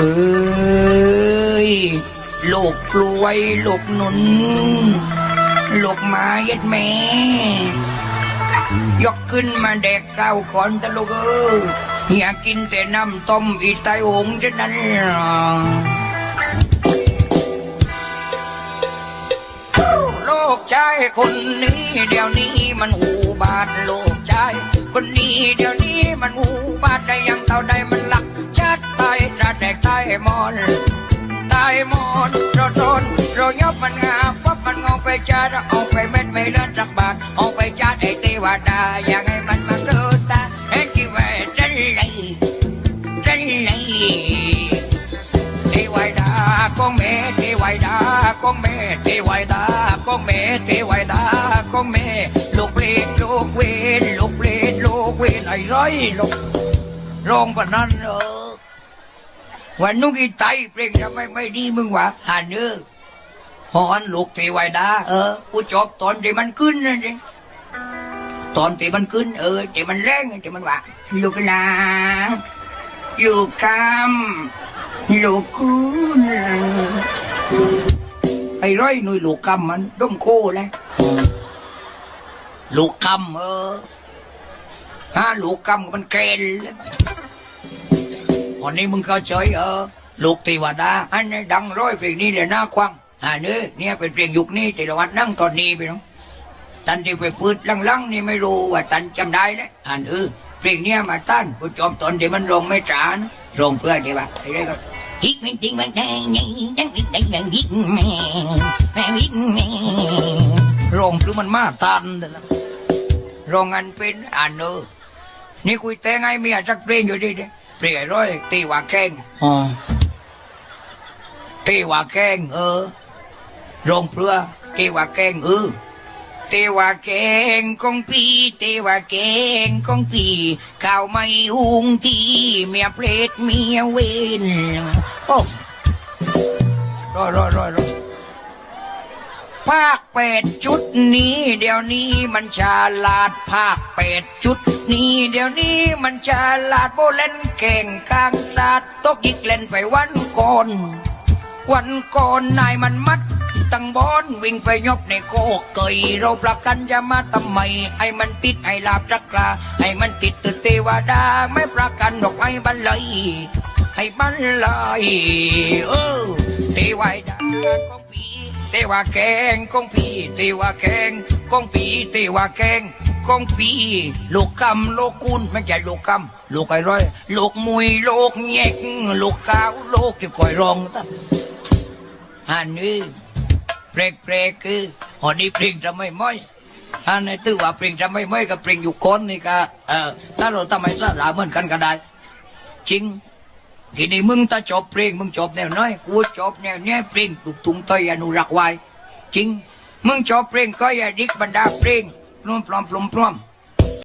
เอ้ยลูกกลวยลูกหนุนลูกมาเย็ดแม่ยกขึ้นมาเด็กก้าวขอนตะลูกเอ้ยอยากกินแต่น้ำต้มอีไตหงฉะนั้นล่ะโลกชายคนนี้เดี๋ยวนี้มันหูบาดโลกชายคนนี้เดี๋ยวนี้มันหูบาดได้ยังเท่าใดมันล ตายจะแดกตายมอนตายหมดเราโดนเรายบมันงาปั๊บมันงอกไปจาเราเอาไปเม็ดไม่เลือดสักบาทเอาไปจาไอ้เทวดาอยากให้มันมาเกิดตาเห็นที่ว่าจันเลยจันเลยเทวดาของแม่เทวดาของแม่เทวดาของแม่เทวดาของแม่ลูกเปรตลูกเวนลูกเปรตลูกเวนไอ้ร้อยลูกร้องปนนั้นเออ วันนุกีไตเปล่งทำไมไม่ดีมึงวะหันเออหอนลูกเทวดาเออกูจบตอนที่มันขึ้นนั่นเองตอนที่มันขึ้น เออที่มันแรงที่มันว่าลูกนาลูกคำลูกคุณไอ้ร้อยนุ่ยลูกคำมันด้มโคเลยลูกคำเออฮะลูกคำมันเกลเลย วันนี้มึงเข้าใจเออลูกเทวดาอันนี้ดังร้อยเพลงนี้เลยนะควังอันนี้อเนี่ยเป็นเพลงยุคนี้แต่ละวัดนั่งตอนนี้ไปเนาะตันที่ไปพูดลังๆนี่ไม่รู้ว่าตันจำได้นะอันเออเพลงเนี้ยมาตั้นผู้จอมตอนที่มันร้องไม่จานะร้องเพื่อที่ว่าไอ้ไรก็ฮิกมันจริงมันแดงยังยังยังยังยิกแม่แม่ยิกแม่ร้องคือมันมาตันแต่ละร้องอันเป็นอันเออนี่คุยแต่งไงเมียจักเพลงอยู่ดีเด้ เพลงไอ้ร้อยตีว่าแข้งอ๋อตีว่าแข้งเออโรงเพื่อตีว่าแข้งเออตีว่าแกงของพี่ตีว่าแกงของพี่ข้าวไม่หุงที่เมียเพลดเมียเวนโอ้รอรอรอรอ ภาคเป็ดจุดนี้ เดี๋ยวนี้มันฉลาดภาคเป็ดจุดนี้ เดี๋ยวนี้มันฉลาดโบเล่นเก่งกลางตาตกยิกเล่นไปวันก่อนวันก่อนนายมันมัดตั้งบอนวิ่งไปยบในโกเกยเราประกันจะมาทำไมไอ้มันติดไอ้ลาบจักราไอ้มันติดตึกเทวดาไม่ประกันดอกไอ้บันเลยให้บันเลยเออเทวดา ของพี่าแกงของพี่เทวาแกงของพี่เทวาแกงของพี่ลูกกำลูกคุณไม่ใช่ลูกกำลูกไอ้ร้อยลูกมุยลูกแยกลูกกาวลูกที่คอยรองตั้งอันนี้เปรกเปรกคืออันนี้เพลงจะไม่ไม่อันนี้ตื้อว่าเพลงจะไม่ไม่กับเพลงอยู่คนนี่ก็เออถ้าเราทำให้สระเหมือนกันก็ได้จริง ทีนี้มึงถ้าจบเพลงมึงจบแนวน้อยกูจบแนวเนี้ยเพลงลูกทุ่งไทยอนุรักษ์ไว้จริง มึงจบเพลงก็อย่าดิกบรรดาเพลงปลอมพร้อมปลอมปลอม